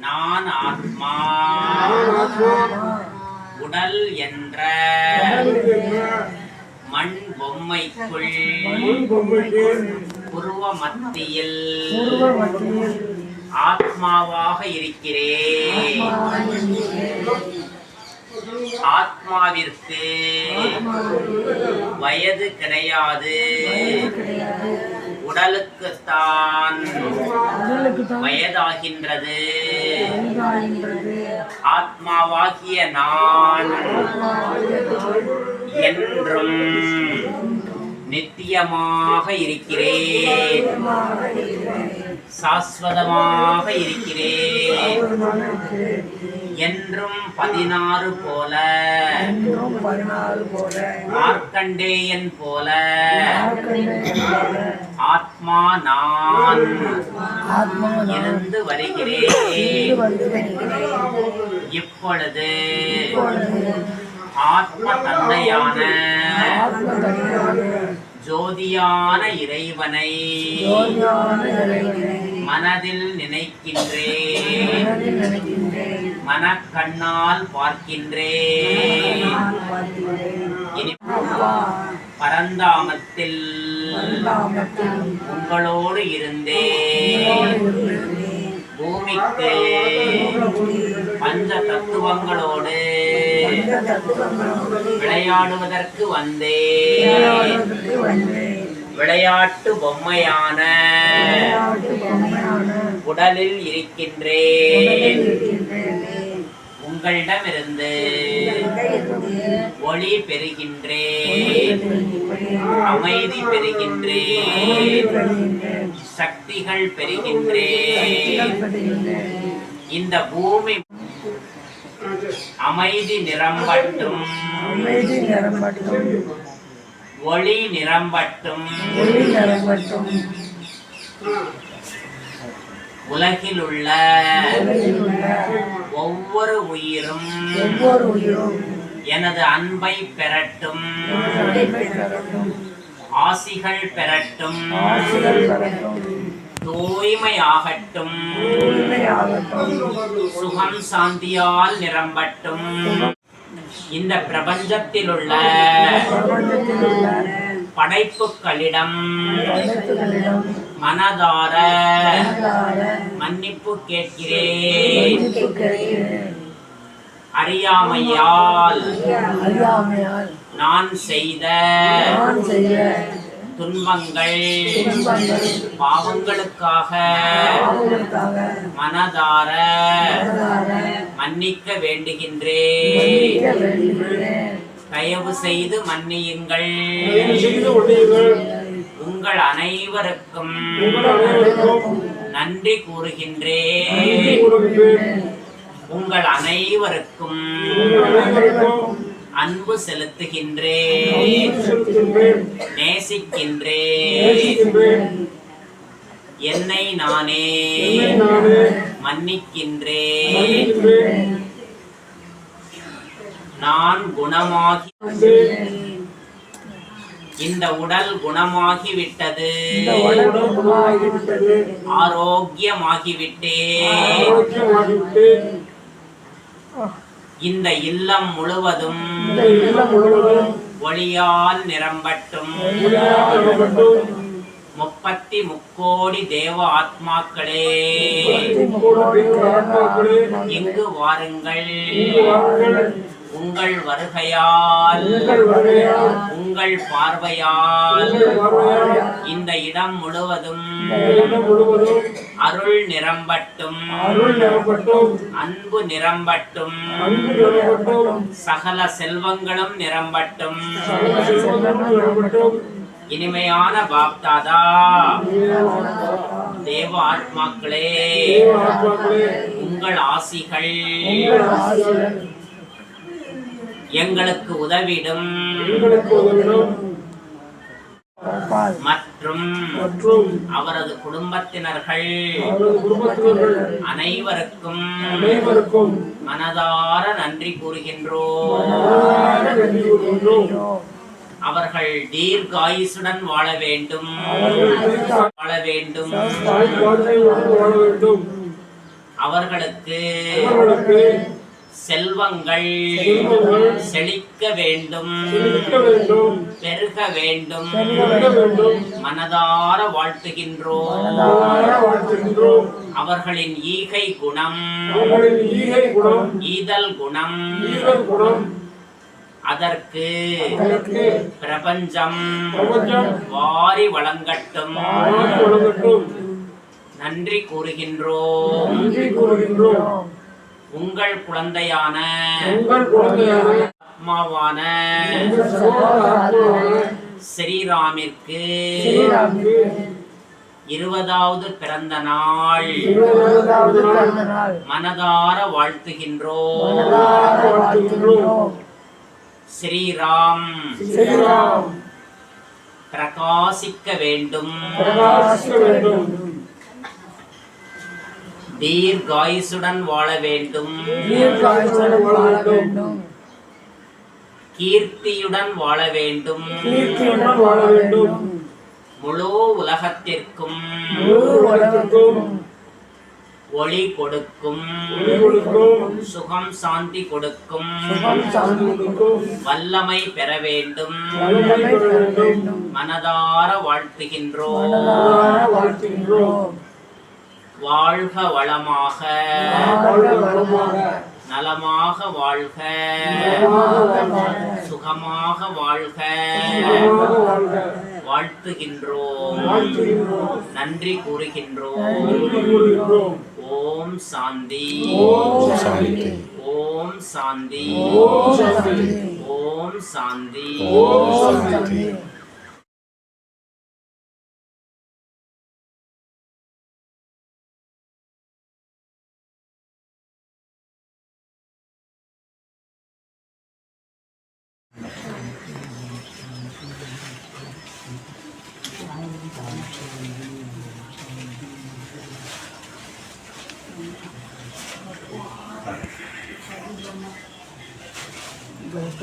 நான் ஆத்மா. உடல் என்ற மண் பொம்மைக்குள் உருவ மத்தியில் ஆத்மாவாக இருக்கிறேன். ஆத்மாவிற்கு வயது கிடையாது. உடலுக்குத்தான் வயதாகின்றது. ஆத்மாவாகிய நான் என்றும் நித்தியமாக இருக்கிறேன். சாஸ்வதமாக இருக்கிறேன். என்றும் பதினாறு போல மார்க்கண்டேயன் போல ஆத்மா நான் இருந்து வருகிறேன். இப்பொழுது ஆத்ம தந்தையான ஜோதியான இறைவனை மனதில் நினைக்கின்றேன். மனக்கண்ணால் பார்க்கின்றேன். பரந்தாமத்தில் உங்களோடு இருந்தேன். பூமிக்கு பஞ்ச தத்துவங்களோடு விளையாடுவதற்கு வந்தேன். விளையாட்டு பொம்மையான உடலில் இருக்கின்றேன். உங்களிடமிருந்து ஒளி பெறுகின்றேன். அமைதி பெறுகின்றேன். சக்திகள் பெறுகின்றேன். இந்த பூமி அமைதி நிரம்பட்டும். ஒளி நிரம்பட்டும். உலகில் உள்ள ஒவ்வொரு உயிரும் எனது அன்பை பெறட்டும். ஆசிகள் பெறட்டும். தூய்மை ஆகட்டும் தூய்மையாகட்டும். சுகம் சாந்தியால் நிரம்பட்டும். இந்த பிரபஞ்சத்தில் உள்ள படைப்புகளிடம் மனதார. மன்னிப்பு கேட்கிறேன். அறியாமையால் அறியாமையால் நான் செய்த துன்பங்கள் பாவங்களுக்காக மனதார மன்னிக்க வேண்டுகின்றேன். தயவு செய்து மன்னியுங்கள். உங்கள் அனைவருக்கும் நன்றி கூறுகின்றேன். உங்கள் அனைவருக்கும் அன்பு செலுத்துகின்றேன். நேசிக்கின்றேன். என்னை நானே மன்னிக்கின்றேன். நான் குணமாகி. இந்த உடல் குணமாகிவிட்டது. ஆரோக்கியமாகிவிட்டேன். ஆரோக்கியமாகிவிட்டு இந்த இல்லம் முழுவதும் ஒளியால் நிரம்பட்டும். முப்பத்தி முக்கோடி தேவ ஆத்மாக்களே இங்கு வாருங்கள். உங்கள் வருகையால் உங்கள் பார்வையால் இந்த இடம் முழுவதும் அருள் நிரம்பட்டும். அன்பு நிரம்பட்டும். சகல செல்வங்களும் நிரம்பட்டும். இனிமையான பாப்தாதா. தேவ ஆத்மாக்களே உங்கள் ஆசிகள். எங்களுக்கு உதவிடும். மற்றும் அவரது குடும்பத்தினர்கள் அனைவருக்கும் மனதார நன்றி கூறுகின்றோம். அவர்கள் தீர்காயுசுடன் வாழ வேண்டும். வாழ வேண்டும். அவர்களுக்கு செல்வங்கள் செழிக்க வேண்டும் பெருக வேண்டும் மனதார வாழ்த்துகின்றோம். வாழ வாழ்த்துகின்றோம். அவர்களின் ஈகை குணம் ஈதல் குணம் அதற்கு பிரபஞ்சம் வாரி வழங்கட்டும். நன்றி கூறுகின்றோம். உங்கள் குழந்தையான ஆத்மாவான ஸ்ரீராமிற்கு இருபதாவது பிறந்த நாள். மனதார வாழ்த்துகின்றோம். ஸ்ரீராம். பிரகாசிக்க வேண்டும். தீர்காயுசுடன் வாழ வேண்டும். வாழ வேண்டும். கீர்த்தியுடன் வாழ வேண்டும். கீர்த்தியுடன் வாழ வேண்டும். முழு உலகத்திற்கும் முழு உலகத்திற்கும் ஒளி கொடுக்கும். சுகம் சாந்தி கொடுக்கும். வல்லமை பெற வேண்டும். மனதார வாழ்த்துகின்றோம். வாழ்க வளமாக. நலமாக வாழ்க. சுகமாக வாழ்க. வாழ்த்துகின்றோம். வாழ்த்துகின்றோம். நன்றி கூறுகின்றோம். நன்றி கூறுகின்றோம். ஓம் சாந்தி. ஓம் சாந்தி. ஓம் சாந்தி. ஓம் சாந்தி.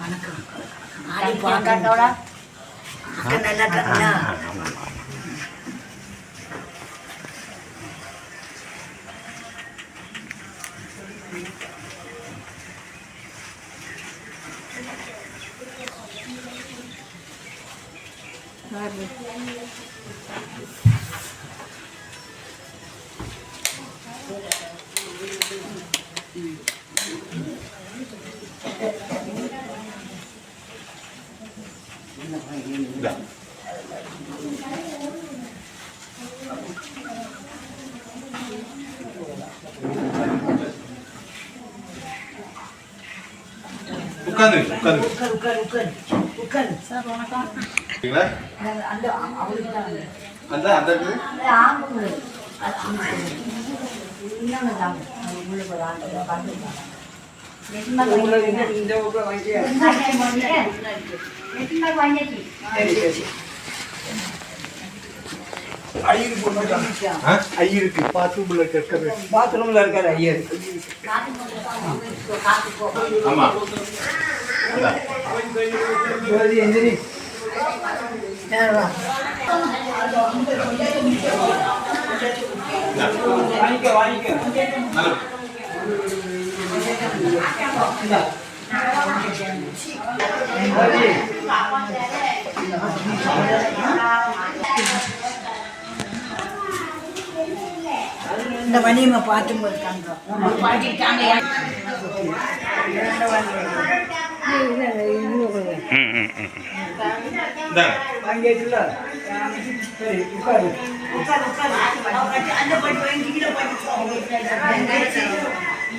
வணக்கம் ஆடி பார்க்கறதோட அக்கா நல்லா இருக்காங்களா உட்காந்து உட்காந்து உட்கார் உட்கார் உட்கார் உட்கார் சார் வணக்கம் சரிங்களா அந்த அவளுக்கு தான். அந்த அந்த இருக்குது இன்னொன்று ஐயருக்கு பாத்ரூம்ல இருக்கிறது பாத்ரூம்ல இருக்காரு ஐயர் ஆமா எந்திரி வாங்கிக்க வாங்கிக்க. இந்த வணியம்மா பார்த்து இருக்காங்க பாட்டிட்டாங்க உட்கார் உட்கார். அந்த பாட்டு வாங்கி கீழே பாட்டு